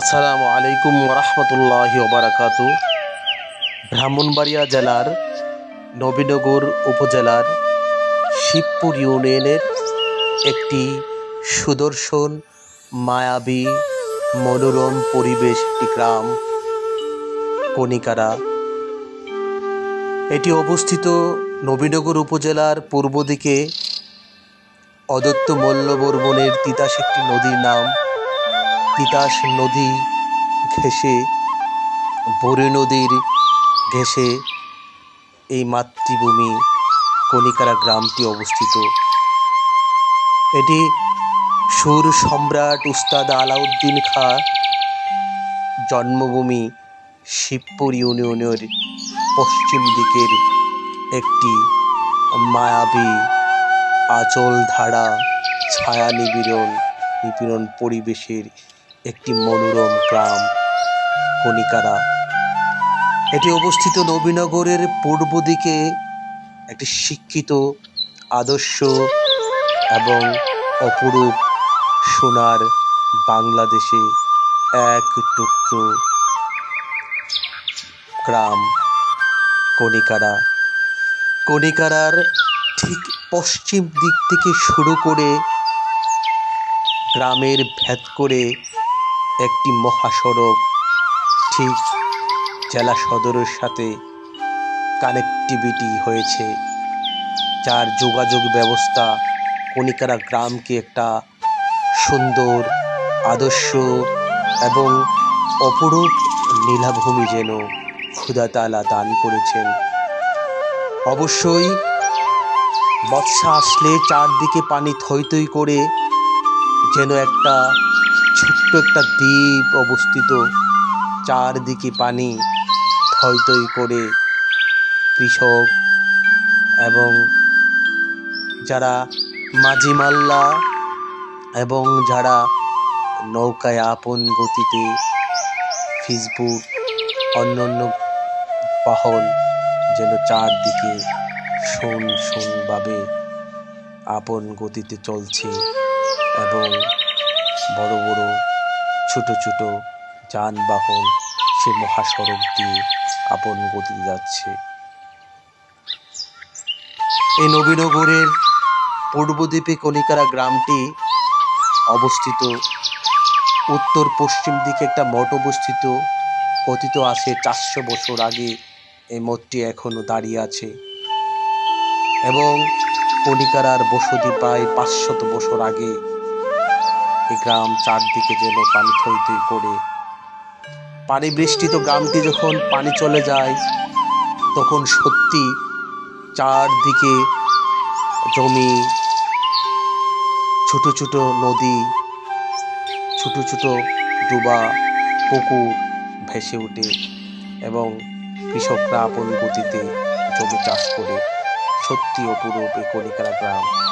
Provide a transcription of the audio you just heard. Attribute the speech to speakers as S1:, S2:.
S1: আসসালামু আলাইকুম রহমতুল্লাহি ওবরাকাত। ব্রাহ্মণবাড়িয়া জেলার নবীনগর উপজেলার শিবপুর ইউনিয়নের একটি সুদর্শন মায়াবী মনোরম পরিবেশ একটি গ্রাম, কণিকারা। এটি অবস্থিত নবীনগর উপজেলার পূর্ব দিকে অদত্ত মল্লবর্মণের তিতাস একটি নদীর নাম। তিতাস নদী ঘেঁষে, বরে নদীর ঘেঁষে এই মাতৃভূমি কণিকারা গ্রামটি অবস্থিত। এটি সুর সম্রাট উস্তাদ আলাউদ্দিন খা জন্মভূমি শিবপুর ইউনিয়নের পশ্চিম দিকের একটি মায়াবী আচল ধারা ছায়া নিবিড়ন নিপীড়ন পরিবেশের একটি মনোরম গ্রাম, কণিকারা। এটি অবস্থিত নবীনগরের পূর্ব দিকে একটি শিক্ষিত, আদর্শ এবং অপরূপ সোনার বাংলাদেশে এক টুকরো গ্রাম, কণিকারা। কণিকারার ঠিক পশ্চিম দিক থেকে শুরু করে গ্রামের ভেদ করে একটি মহাসড়ক। ঠিক জেলা সদরের সাথে কানেক্টিভিটি হয়েছে। যার যোগাযোগ ব্যবস্থা কণিকারা গ্রামকে একটা সুন্দর, আদর্শ এবং অপরূপ নীলাভূমি যেন ক্ষুদাতালা দান করেছেন। অবশ্যই বর্ষা আসলে চারদিকে পানি থই থই করে যেন একটা ছোট্ট একটা দ্বীপ অবস্থিত, চারদিকে পানি থই থই করে কৃষক এবং যারা মাঝি মাল্লা এবং যারা নৌকায় আপন গতিতে ফেসবুক অন্যান্য বাহন যেন চারদিকে শূন শূনভাবে আপন গতিতে চলছে এবং বড় বড়, ছোট ছোট যানবাহন সে মহাসড়ক দিয়ে আপন গতিতে যাচ্ছে। এই নবীনগরের পূর্বদ্বীপে কণিকারা গ্রামটি অবস্থিত। উত্তর পশ্চিম দিকে একটা মঠ অবস্থিত। কথিত আছে চারশো বছর আগে এই মঠটি এখনও দাঁড়িয়ে আছে। এবং কণিকারার বসতি প্রায় পাঁচশত বছর আগে গ্রাম চারদিকে যেন পানি থই থই করে। পানি বৃষ্টিত গ্রামটি যখন পানি চলে যায়, তখন সত্যি চারদিকে জমি, ছোট ছোট নদী, ছোট ছোট ডোবা পুকুর ভেসে ওঠে এবং কৃষকরা আপন গতিতে জমি চাষ করে সত্যি অপরূপ এই কণিকারা গ্রাম।